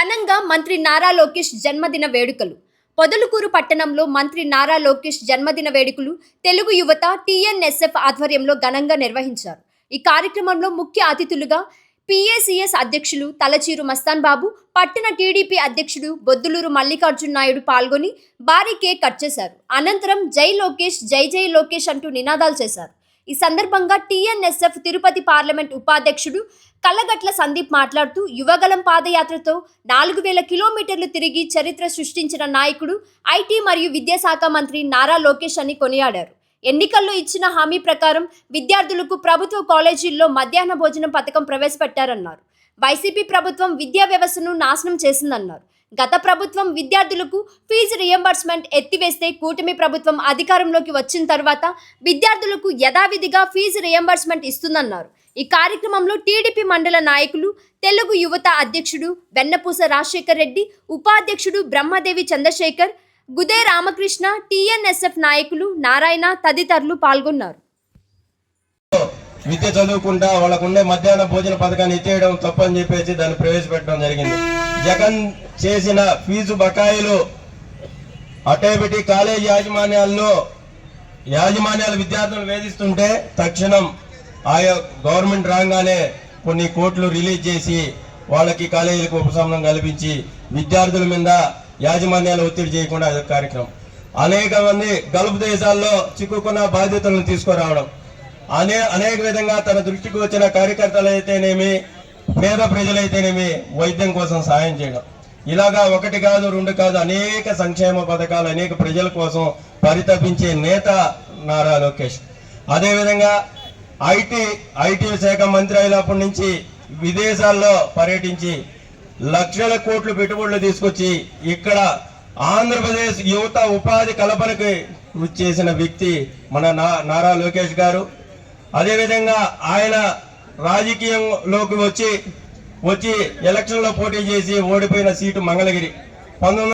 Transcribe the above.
ఘనంగా మంత్రి నారా లోకేష్ జన్మదిన వేడుకలు. పొదలుకూరు పట్టణంలో మంత్రి నారా లోకేష్ జన్మదిన వేడుకలు తెలుగు యువత టీఎన్ఎస్ఎఫ్ ఆధ్వర్యంలో ఘనంగా నిర్వహించారు. ఈ కార్యక్రమంలో ముఖ్య అతిథులుగా పిఏసిఎస్ అధ్యక్షులు తలచీరు మస్తాన్ బాబు పట్టణ టీడీపీ అధ్యక్షుడు బొద్దులూరు మల్లికార్జున నాయుడు పాల్గొని భారీ కేక్ కట్ చేశారు. అనంతరం జై లోకేష్ జై జై లోకేష్ అంటూ నినాదాలు చేశారు. ఈ సందర్భంగా టీఎన్ఎస్ఎఫ్ తిరుపతి పార్లమెంట్ ఉపాధ్యక్షుడు కల్లగట్ల సందీప్ మాట్లాడుతూ యువగలం పాదయాత్రతో నాలుగు వేల కిలోమీటర్లు తిరిగి చరిత్ర సృష్టించిన నాయకుడు ఐటీ మరియు విద్యాశాఖ మంత్రి నారా లోకేష్ అని కొనియాడారు. ఎన్నికల్లో ఇచ్చిన హామీ ప్రకారం విద్యార్థులకు ప్రభుత్వ కాలేజీల్లో మధ్యాహ్న భోజనం పథకం ప్రవేశపెట్టారన్నారు. వైసీపీ ప్రభుత్వం విద్యా వ్యవస్థను నాశనం చేసిందన్నారు. గత ప్రభుత్వం విద్యార్థులకు ఫీజు రియంబర్స్మెంట్ ఎత్తివేస్తే కూటమి ప్రభుత్వం అధికారంలోకి వచ్చిన తర్వాత విద్యార్థులకు యథావిధిగా ఫీజు రియంబర్స్మెంట్ ఇస్తుందన్నారు. ఈ కార్యక్రమంలో టీడీపీ మండల నాయకులు తెలుగు యువత అధ్యక్షుడు వెన్నపూస రాజశేఖర్ రెడ్డి ఉపాధ్యక్షుడు బ్రహ్మదేవి చంద్రశేఖర్ గుదే రామకృష్ణ టిఎన్ఎస్ఎఫ్ నాయకులు నారాయణ తదితరులు పాల్గొన్నారు. విద్య చదువుకుంటా వాళ్ళకుండే మధ్యాహ్న భోజన పథకాన్ని ఇచ్చేయడం తప్పని చెప్పేసి దాన్ని ప్రవేశపెట్టడం జరిగింది. జగన్ చేసిన ఫీజు బకాయిలు అటేబిటీ కాలేజ్ యాజమాన్యాల్లో యాజమాన్యాలు విద్యార్థులను వేధిస్తుంటే తక్షణం ఆయా గవర్నమెంట్ రాగానే కొన్ని కోట్లు రిలీజ్ చేసి వాళ్ళకి కాలేజీలకు ఉపశమనం కల్పించి విద్యార్థుల మీద యాజమాన్యాలు ఒత్తిడి చేయకుండా అదొక కార్యక్రమం. అనేక మంది గల్ఫ్ దేశాల్లో చిక్కుకున్న బాధ్యతలను తీసుకురావడం. అనే అనేక విధంగా తన దృష్టికి వచ్చిన కార్యకర్తలు అయితేనేమి పేద ప్రజలైతేనేమి వైద్యం కోసం సాయం చేయడం. ఇలాగా ఒకటి కాదు రెండు కాదు అనేక సంక్షేమ పథకాలు అనేక ప్రజల కోసం పరితపించే నేత నారా లోకేష్. అదేవిధంగా ఐటీ ఐటీ శాఖ మంత్రి అయినప్పటి నుంచి విదేశాల్లో పర్యటించి లక్షల కోట్లు పెట్టుబడులు తీసుకొచ్చి ఇక్కడ ఆంధ్రప్రదేశ్ యువత ఉపాధి కల్పనకి కృషి చేసిన వ్యక్తి మన నా- నారా లోకేష్ గారు. అదేవిధంగా ఆయన రాజకీయంలోకి వచ్చి వచ్చి ఎలక్షన్లో పోటీ చేసి ఓడిపోయిన సీటు మంగళగిరి. పంతొమ్మిది